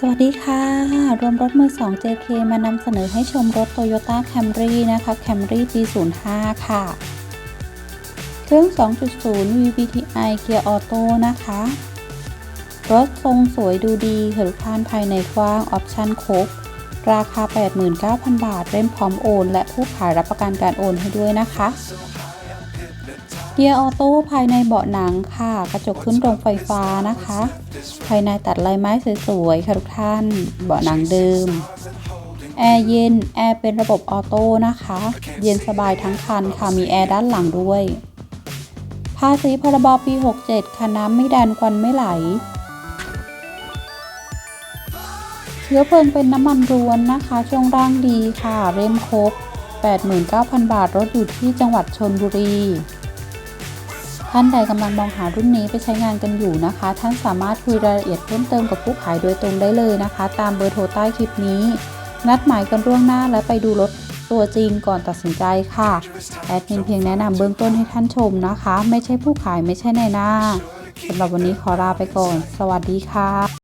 สวัสดีค่ะ รวมรถมือ 2 JK มานำเสนอให้ชมรถ Toyota Camry นะคะ Camry ปี 05 ค่ะ เครื่อง 2.0 VVTi เกียร์ออโต้นะคะ รถทรงสวยดูดีค่ะทุกท่านภายในกว้าง ออปชั่นครบ ราคา 89,000 บาทเล่มพร้อมโอน และผู้ขายรับประกันการโอนให้ด้วยนะคะ เกียร์ออโต้ภายในเบาะหนังค่ะ กระจกขึ้นตรงไฟฟ้านะคะ ภายในตัดลายไม้สวยๆค่ะทุกท่าน เบาะหนังเดิม แอร์เย็น แอร์เป็นระบบออโต้นะคะ เย็นสบายทั้งคันค่ะ มีแอร์ด้านหลังด้วย ภาษีพรบปี 67 ค่ะน้ำไม่ดันควันไม่ไหล เชื้อเพลิงเป็นน้ำมันรวนนะคะ ช่วงร่างดีค่ะ เร่มครบ89,000 บาท รถอยู่ที่จังหวัดชนบุรี ท่านใดกำลังมองหารุ่นนี้ไปใช้งานกันอยู่นะคะ ท่านสามารถคุยรายละเอียดเพิ่มเติมกับผู้ขายโดยตรงได้เลยนะคะ ตามเบอร์โทรใต้คลิปนี้ นัดหมายกันล่วงหน้าและไปดูรถตัวจริงก่อนตัดสินใจค่ะ แอดมินเพียงแนะนำเบื้องต้นให้ท่านชมนะคะ ไม่ใช่ผู้ขายไม่ใช่ในหน้าสำหรับวันนี้ขอลาไปก่อน สวัสดีค่ะ